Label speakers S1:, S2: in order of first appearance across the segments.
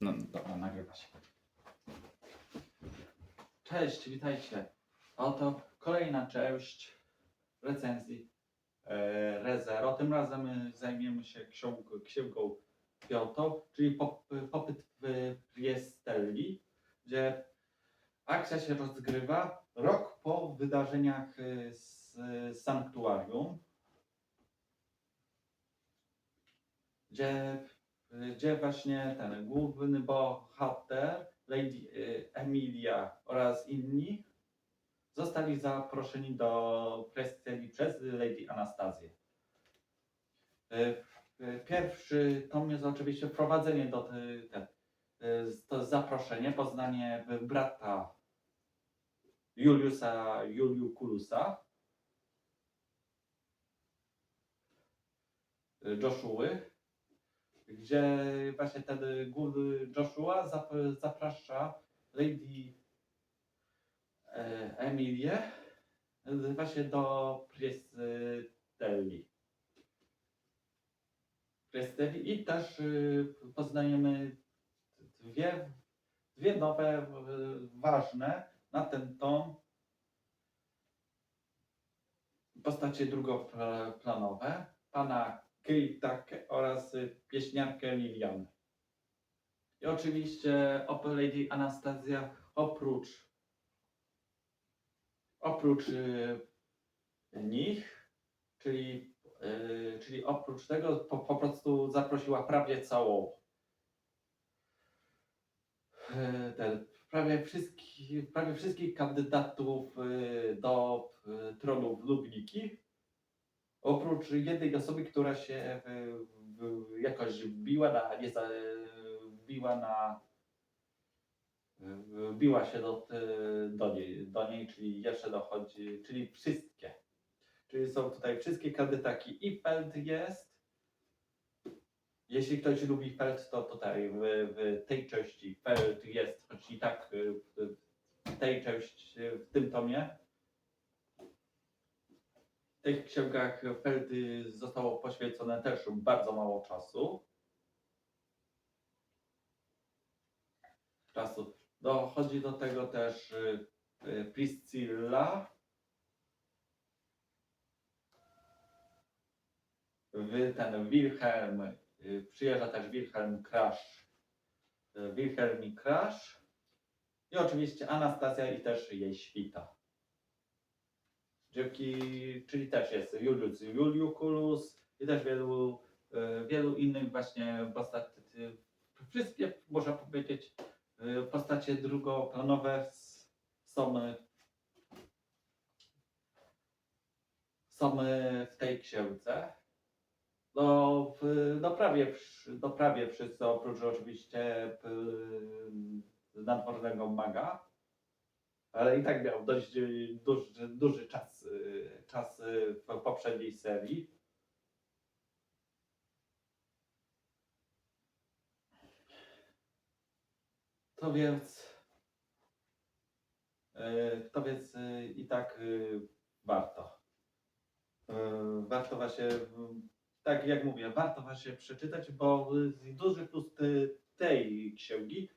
S1: No dobra, nagrywa się. Cześć, witajcie. Oto kolejna część recenzji e, Rezero. Tym razem e, zajmiemy się ksiąg- księgą piątą, czyli pop, popyt w Priestelli, gdzie akcja się rozgrywa rok po wydarzeniach e, z z Sanktuarium, gdzie gdzie właśnie ten główny bohater, Lady y, Emilia oraz inni zostali zaproszeni do Presteli przez Lady Anastazję. Y, Pierwszy tom jest oczywiście wprowadzenie do te, to zaproszenie, poznanie brata Juliusa Juliukulusa, Joshuły, gdzie właśnie ten główny Joshua zap- zaprasza Lady e, Emilię e, właśnie do Priestelli. Priestelli i też y, poznajemy dwie, dwie nowe, ważne na ten tom postacie drugoplanowe. Pana Keitake oraz y, pieśniarkę Lilian. I oczywiście op- Lady Anastazja oprócz oprócz y, nich, czyli, y, czyli oprócz tego po, po prostu zaprosiła prawie całą y, ten, prawie wszystkich, prawie wszystkich kandydatów y, do y, tronu Lubliki. Oprócz jednej osoby, która się y, w- jakoś wbiła na, nie za, wbiła na, wbiła się do, y, do, niej, do niej, czyli jeszcze dochodzi, czyli wszystkie. Czyli są tutaj wszystkie kandydatki i Feld jest. Jeśli ktoś lubi Feld, to tutaj w, w tej części Feld jest, choć i tak w, w tej części, w tym tomie w tych księgach Feldy zostało poświęcone też bardzo mało czasu. Czasu. Dochodzi do tego też y, y, Priscilla. Ten Wilhelm, y, przyjeżdża też Wilhelm Crash. y, Wilhelm i Crash. I oczywiście Anastazja i też jej świta. Dzięki, czyli też jest Julius Juliukulus i też wielu, e, wielu innych właśnie postaci. Wszystkie, można powiedzieć, e, postacie drugoplanowe są, są w tej księdze. No, no, prawie, no prawie wszyscy, oprócz oczywiście nadwornego maga ale i tak miał dość y, duży, duży czas, y, czas y, w poprzedniej serii. To więc, to więc i tak warto. Warto właśnie, tak jak mówię, warto właśnie przeczytać, bo duży plus tej księgi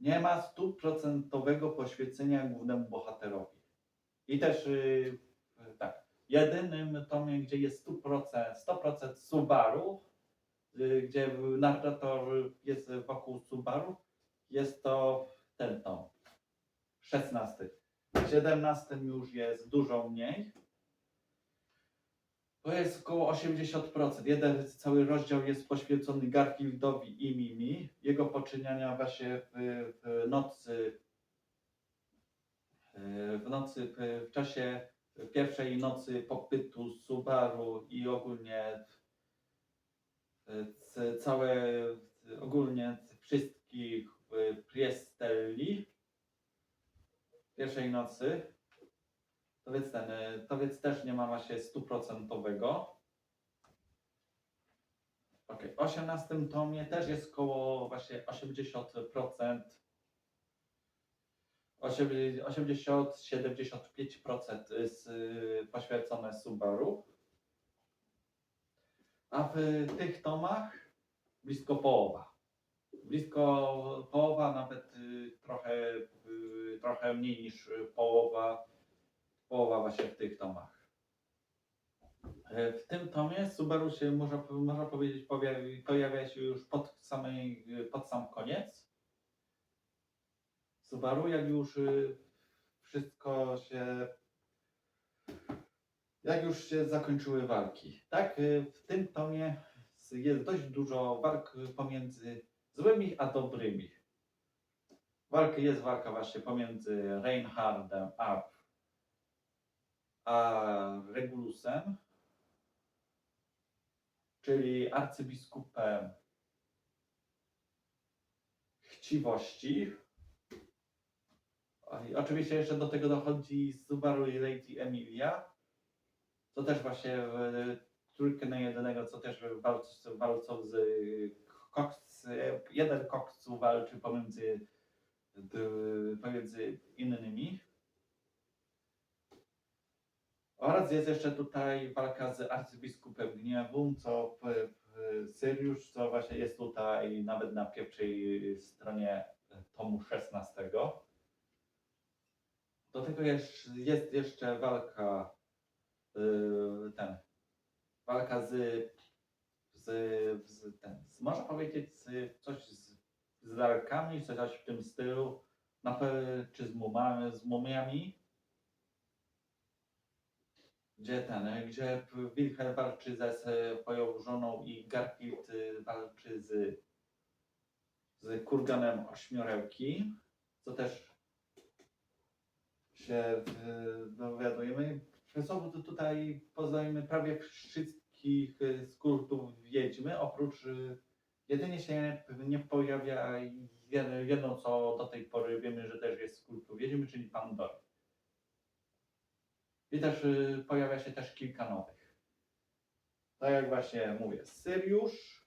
S1: nie ma stuprocentowego poświęcenia głównemu bohaterowi. I też yy, tak, jedynym tomie, gdzie jest 100%, 100% Subaru, yy, gdzie narrator jest wokół Subaru, jest to ten tom, 16. W 17 już jest dużo mniej. To jest około 80%. Jeden cały rozdział jest poświęcony Garfieldowi i Mimi. Jego poczyniania właśnie w, w nocy, w nocy, w, czasie pierwszej nocy popytu Subaru i ogólnie całe, ogólnie wszystkich Priestelli pierwszej nocy. To więc ten, e, to więc też nie ma właśnie stuprocentowego. Ok, w 18 tomie też jest około właśnie 80%, 80-75% jest y, poświęcone Subaru. A w tych tomach blisko połowa. blisko połowa, nawet y, trochę, y, trochę mniej niż y, połowa, połowa właśnie w tych tomach. E, W tym tomie Subaru się, można, można powiedzieć, pojawi, pojawia się już pod, samej, pod sam koniec. Subaru, jak już y, wszystko się. Jak już się zakończyły walki. Tak, y, w tym tomie jest dość dużo walk pomiędzy złymi a dobrymi. Walka jest walka właśnie pomiędzy Reinhardem a, a Regulusem, czyli arcybiskupem chciwości. I Oczywiście jeszcze do tego dochodzi Subaru i Lady Emilia, co też właśnie w trójkę na jednego, co też walczą, walczą z Cox, jeden koksu walczy pomiędzy, pomiędzy innymi. Oraz jest jeszcze tutaj walka z arcybiskupem gniewu, co p- p- Syriusz, co właśnie jest tutaj nawet na pierwszej stronie tomu 16. Do tego jest, jest jeszcze walka yy, ten walka z, z, z, ten, z można powiedzieć z, coś z, z lalkami, coś w tym stylu, na, czy z, mumami, z mumiami, gdzie ten, gdzie Wilhelm walczy ze swoją żoną i Garfield y, walczy z, z kurganem ośmiorełki, co też się dowiadujemy. Są tu- tutaj poznajemy prawie wszystkich y, z kultów wiedźmy, oprócz jedynie się nie pojawia jedno, co do tej pory wiemy, że też jest z kultu wiedźmy, czyli Pandora. I też y, pojawia się też kilka nowych. Tak jak właśnie mówię, Syriusz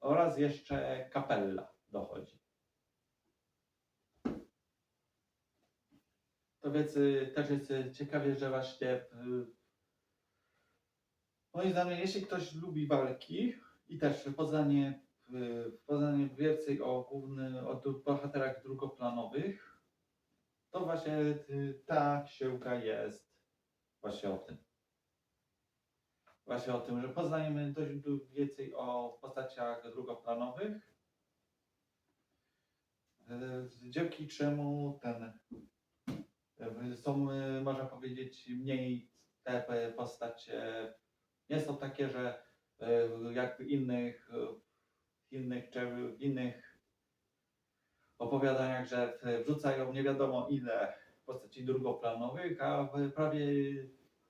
S1: oraz jeszcze Kapella dochodzi. To więc y, też jest y, ciekawie, że właśnie y, moim zdaniem, jeśli ktoś lubi walki i też poznanie, y, poznanie więcej o główny, o bohaterach drugoplanowych, to właśnie y, ta książka jest właśnie o tym. Właśnie o tym, że poznajemy dość więcej o postaciach drugoplanowych, y, dzięki czemu ten y, są, y, można powiedzieć, mniej te postacie nie są takie, że jak w innych, w innych, czy w innych opowiadaniach, że wrzucają nie wiadomo ile postaci drugoplanowych, a prawie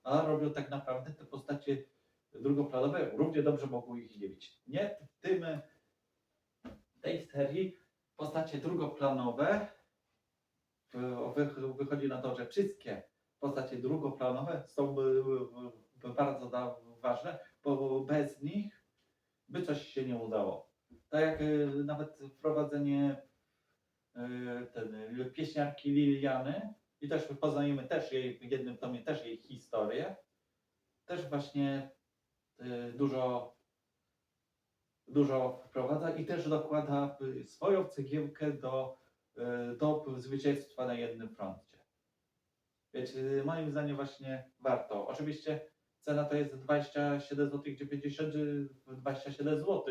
S1: a robią tak naprawdę te postacie drugoplanowe równie dobrze mogą ich nie mieć. Nie w tym tej serii postacie drugoplanowe wy- wychodzi na to, że wszystkie postacie drugoplanowe są y, bardzo ważne, bo bez nich by coś się nie udało. Tak jak y, nawet wprowadzenie ten, pieśniarki Liliany i też poznajemy też jej, w jednym tomie też jej historię, też właśnie y, dużo dużo wprowadza i też dokłada y, swoją cegiełkę do, y, do zwycięstwa na jednym froncie. Więc y, moim zdaniem właśnie warto. Oczywiście cena to jest 27 zł 90 y, 27 zł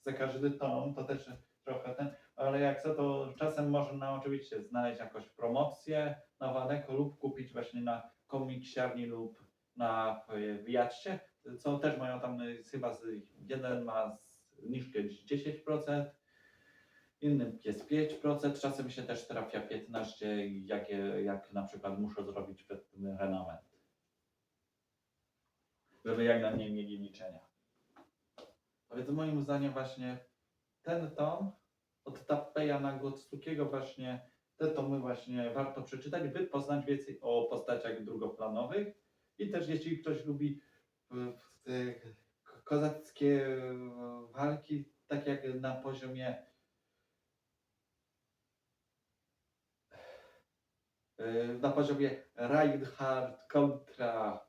S1: za każdy tom, to też trochę ten, ale jak co to czasem można oczywiście znaleźć jakąś promocję na lub kupić właśnie na komiksiarni lub na y, Wiacie, co też mają tam y, chyba z, jeden ma zniżkę 10%, innym jest 5%, czasem się też trafia 15%, jak, jak na przykład muszę zrobić przed tym. Żeby jak na mnie mieli liczenia. A więc moim zdaniem właśnie ten tom od Tappeja na Gotsukiego właśnie te tomy właśnie warto przeczytać, by poznać więcej o postaciach drugoplanowych i też jeśli ktoś lubi te ko- kozackie e, walki, tak jak na poziomie e, na poziomie Reinhardt kontra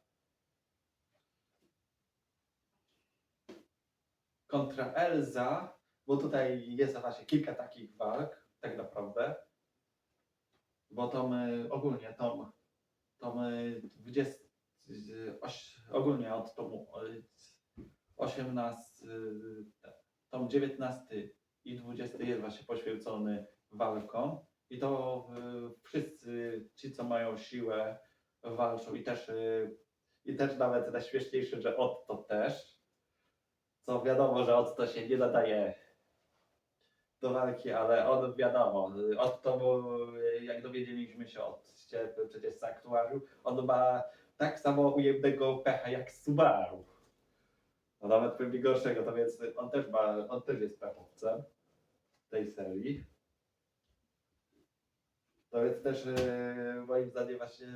S1: kontra Elza, bo tutaj jest właśnie kilka takich walk, tak naprawdę. Bo tą y, ogólnie tą y, 20, y, oś, ogólnie od tomu y, 18, y, tom 19 i 20 jest właśnie poświęcony walkom. I to wszyscy ci, co mają siłę, walczą i też, i też nawet najśmieszniejsze, że Otto też. Co wiadomo, że Otto się nie nadaje do walki, ale on wiadomo, Otto, jak dowiedzieliśmy się od ście- przecież z aktuarium, on ma tak samo ujemnego pecha jak Subaru. No nawet pewnie gorszego, to więc on też ma, on też jest pechowcem tej serii. To więc też yy, moim zdaniem właśnie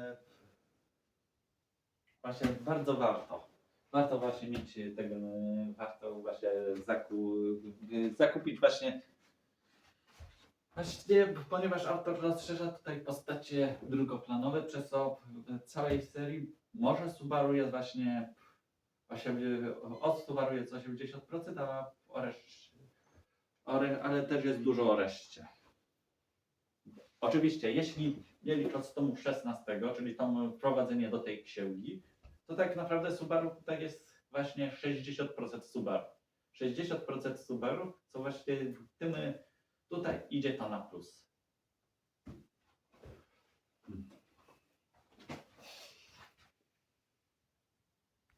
S1: właśnie bardzo warto. Warto właśnie mieć tego, yy, warto właśnie zaku, zakupić właśnie Właściwie, ponieważ autor rozszerza tutaj postacie drugoplanowe, przez co w całej serii może Subaru jest właśnie, od Subaru jest 80%, a o reszcie, ale też jest dużo o reszcie. Oczywiście, jeśli nie licząc tomu 16, czyli tam wprowadzenie do tej księgi, to tak naprawdę Subaru tutaj jest właśnie 60% Subaru. 60% Subaru, co właśnie w tym Tutaj idzie to na plus.